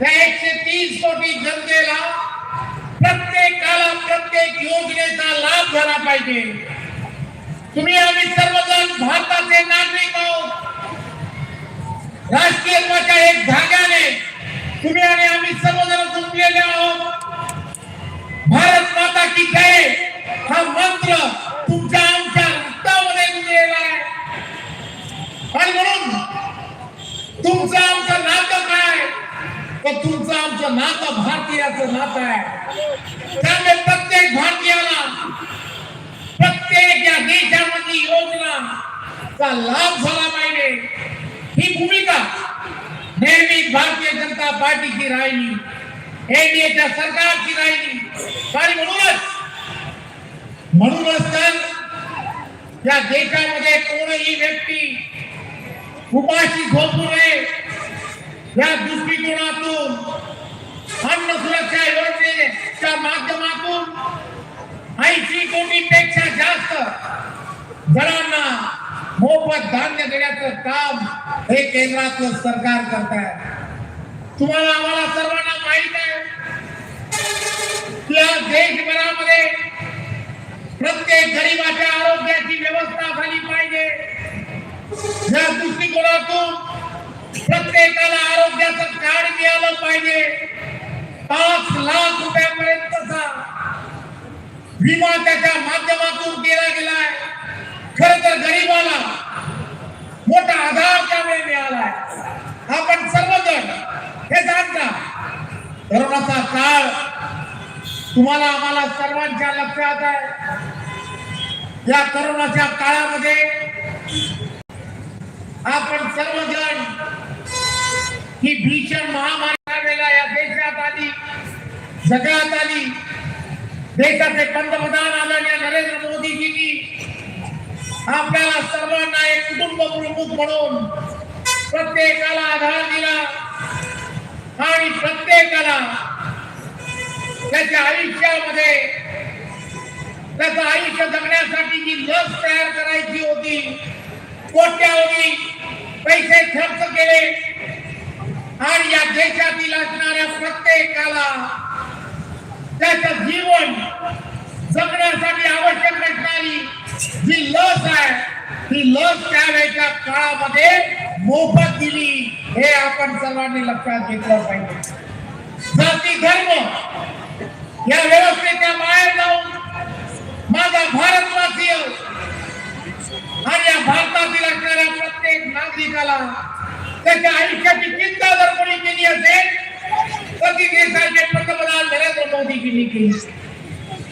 त्या एकशे तीस कोटी जनतेला प्रत्येकाला प्रत्येक योजनेचा लाभ झाला पाहिजे. तुम्ही आम्ही सर्वजण भारताचे नागरिक आहोत. राष्ट्रीयत्वाच्या एक धाग्याने तुम्ही आणि आम्ही सर्वजण जुंपलेले आहोत. भारत माता की जय हा मंत्र तुमच्या आमच्या रक्तामध्ये गुंजलेला आहे आणि म्हणून तुमचं आमचं नातं काय तर तुमचं आमचं नातं भारतीयाचं नातं आहे. त्यामुळे प्रत्येक भारतीयाला प्रत्येक या देशामध्ये योजना चा लाभ झाला पाहिजे. ही भूमिका नेहमी भारतीय जनता पार्टीची राहिली. एनडीएच्या सरकारची राहिली. आणि म्हणूनच म्हणूनच तर या देशामध्ये कोणही व्यक्ती उपाशी झोपू नये. या दृष्टिकोनातून अन्न सुरक्षा योजनेच्या माध्यमातून ऐंशी कोटी जास्त जणांना मोफत धान्य देण्याचं काम हे केंद्रातलं सरकार करत आहे तुम्हाला आम्हाला सर्वांना माहित आहे की आज देशभरामध्ये प्रत्येक गरीबाच्या आरोग्याची व्यवस्था झाली पाहिजे. या दृष्टिकोनातून प्रत्येकाला आरोग्याचं कार्ड मिळालं पाहिजे. पाच लाख रुपयापर्यंतचा विमा त्याच्या माध्यमातून केला गेलाय. खर तर गरीबाला मोठा आधार त्यामुळे मिळालाय. आपण सर्वजण हे जाणता. कोरोनाचा काळ तुम्हाला आम्हाला सर्वांच्या लक्षात आहे. या करोनाच्या काळामध्ये आपण सर्वजण ही भीषण महामारी या देशात आली जगात आली. देशाचे पंतप्रधान आदरणीय नरेंद्र मोदीजींनी आपल्याला सर्वांना एक कुटुंब प्रमुख म्हणून प्रत्येकाला आधार दिला आणि प्रत्येकाला त्याच्या आयुष्यामध्ये त्याचं आयुष्य जगण्यासाठी लस आहे ती लस त्यावेळेच्या काळामध्ये मोफत दिली हे आपण सर्वांनी लक्षात घेतलं पाहिजे। जाती धर्म या व्यवस्थेच्या बाहेर जाऊन माझा भारतवासीय आणि या भारतातील असणाऱ्या प्रत्येक नागरिकाला त्याच्या आयुष्याची चिंता जर कोणी केली असेल, तर ती देशाचे पंतप्रधान नरेंद्र मोदीजींनी केली.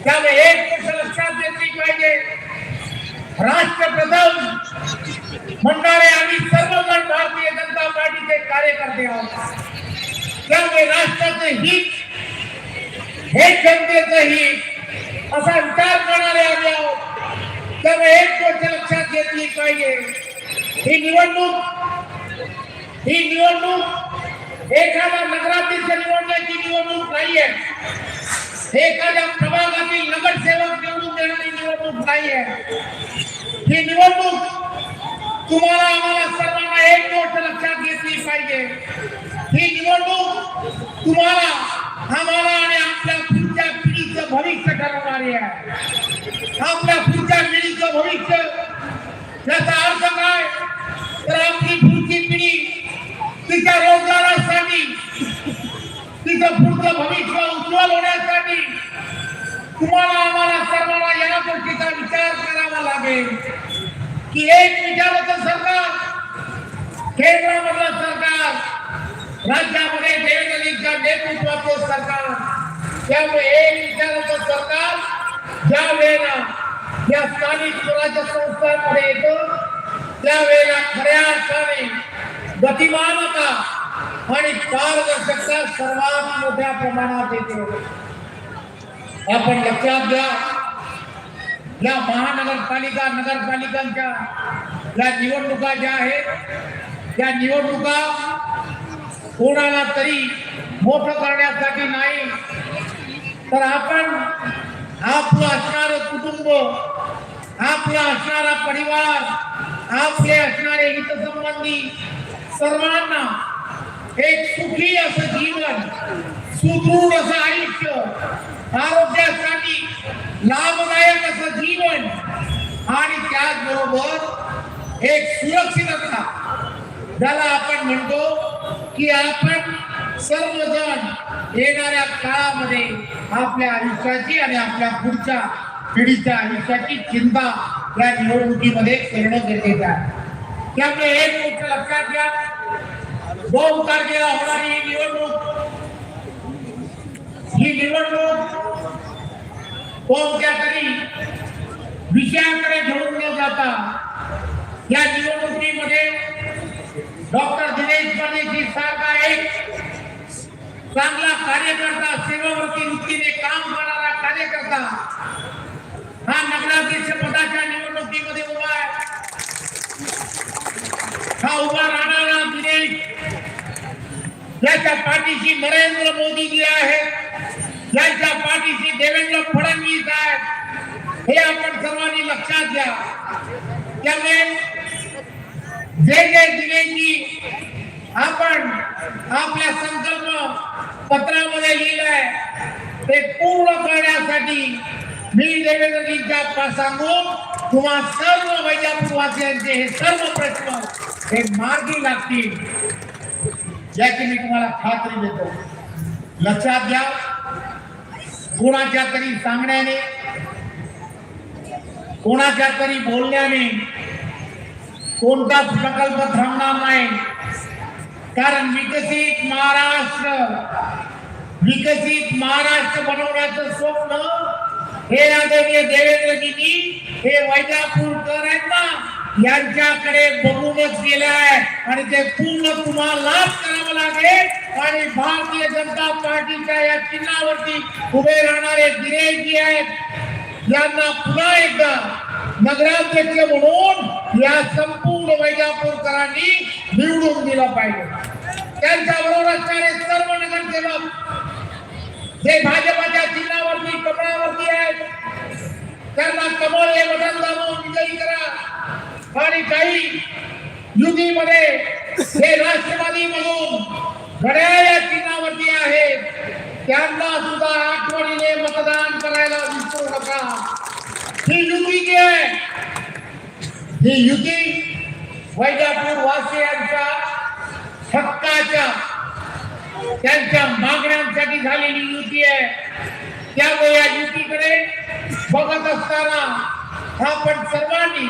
त्यामुळे एक गोष्ट लक्षात घेतली पाहिजे. राष्ट्रप्रथम म्हणणारे आम्ही सर्वजण भारतीय जनता पार्टीचे कार्यकर्ते आहोत. त्यामुळे राष्ट्राचं हित हे जनतेचं हित असा विचार करणारे आम्ही आहोत. त्यामुळे एक गोष्ट लक्षात घेतली पाहिजे. ही निवडणूक ही निवडणूक एखाद्या नगराध्यक्ष निवडण्याची निवडणूक नाहीये. एखाद्या प्रभागातील नगरसेवक निवडून देणारी निवडणूक नाहीये. ही निवडणूक तुम्हाला आम्हाला सर्वांना एक गोष्ट लक्षात घेतली पाहिजे. ही निवडणूक तुम्हाला आम्हाला आणि आपल्या पुढच्या पिढीचं भविष्य ठरवणारी आहे. आपल्या पुढच्या पिढीचं भविष्य याचा अर्थ काय? तर आपली पुढची पिढी तिच्या रोजगारासाठी तिचं पुढचं भविष्य उज्ज्वल होण्यासाठी तुम्हाला आम्हाला सर्वांना या गोष्टीचा विचार करावा लागेल. की एक विचाराचं सरकार केंद्रामधलं सरकार राज्यामध्ये देवेंद्रजींच्या नेतृत्वाचं सरकार त्यामुळे एक विचाराचं सरकार ज्या वेळेला या स्थानिक स्वराज्य संस्थांमध्ये येतं त्यावेळेला खऱ्या अर्थाने गतिमानता आणि पारदर्शकता सर्वात मोठ्या प्रमाणात येते. आपण लक्षात घ्या. या महानगरपालिका नगरपालिकांच्या या निवडणुका ज्या आहेत त्या निवडणुका कोणाला तरी मोठं करण्यासाठी नाही तर आपण आपलं असणारं कुटुंब आपला असणारा परिवार आपले असणारे हितसंबंधी सर्वांना एक सुखी असं जीवन सुदृढ असं आयुष्य आरोग्यासाठी लाभदायक असं जीवन आणि त्याचबरोबर एक सुरक्षितता. ज्याला आपण म्हणतो की आपण सर्वजण येणाऱ्या काळामध्ये आपल्या आयुष्याची आणि आपल्या पुढच्या पिढीच्या आयुष्याची चिंता या निवडणुकीमध्ये करणं गरजेचं आहे. त्यामुळे एक गोष्ट लक्षात घ्या. दोन तारखेला होणारी ही निवडणूक. ही निवडणूक कोणत्या तरी विषयाकडे घेऊन न जाता या निवडणुकीमध्ये डॉक्टर दिनेश पांडेजी सारखा एक चांगला कार्यकर्ता सेवावरती वृत्तीने काम करणारा कार्यकर्ता हा नगराध्यक्ष पदाच्या निवडणुकीमध्ये उभा आहे हा उभा राहणारा दिनेश ज्याच्या पाठीशी नरेंद्र मोदीजी आहेत. ज्याच्या पाठीशी देवेंद्र फडणवीस आहेत. हे आपण सर्वांनी लक्षात घ्या. त्यामुळे जे जे दिनेशजी आपण आपल्या संकल्प पत्रामध्ये लिहिलंय ते पूर्ण करण्यासाठी मी देवेंद्रजींच्या सांगू किंवा सर्व वैजापूरवासियांचे हे सर्व प्रश्न हे मार्गी लागतील. याची मी तुम्हाला खात्री देतो. लक्षात घ्या. कोणाच्या तरी सांगण्याने कोणाच्या तरी बोलण्याने कोणताच प्रकल्प थांबणार नाही. कारण विकसित महाराष्ट्र विकसित महाराष्ट्र बनवण्याचं स्वप्न हे आदरणीय देवेंद्रजींनी हे वैजापूरकर आहेत ना यांच्याकडे बघूनच गेले आहे आणि ते पूर्ण तुम्हाला लाभ करावा आणि भारतीय जनता पार्टीच्या या चिन्हावरती उभे राहणारे दिनेशजी आहेत. यांना पुन्हा एकदा नगराध्यक्ष म्हणून या संपूर्ण वैजापूरकरांनी निवडून दिलं पाहिजे. त्यांच्या बरोबर असणारे सर्व नगरसेवक जे भाजपाच्या चिन्हावरती कमळावरती आहेत त्यांना कमळ हे वजन जाणून विजयी करा. आणि काही युतीमध्ये हे राष्ट्रवादी म्हणून घड्याळ या चिन्हावरती आहेत त्यांना सुद्धा आठवणीने मतदान करायला विसरू नका. ही युती जी आहे? ही युती वैजापूर वासियांच्या हक्काच्या त्यांच्या मागण्यांसाठी झालेली युती आहे. त्यामुळे या युतीकडे बघत असताना आपण सर्वांनी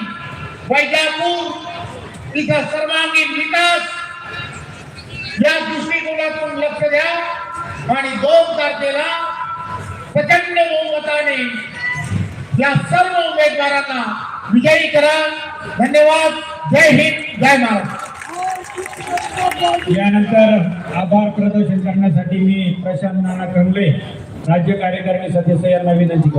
वैजापूर इथं सर्वांगीण विकास या दृष्टिकोनातून लक्ष द्या. आणि दोन तारखेला प्रचंड बहुमताने या सर्व उमेदवारांना विजयी करा. धन्यवाद. जय हिंद. जय महाराष्ट्र. यानंतर आभार प्रदर्शन करण्यासाठी मी प्रशांत नाना कंगले राज्य कार्यकारिणी सदस्य यांना विनंती करतो.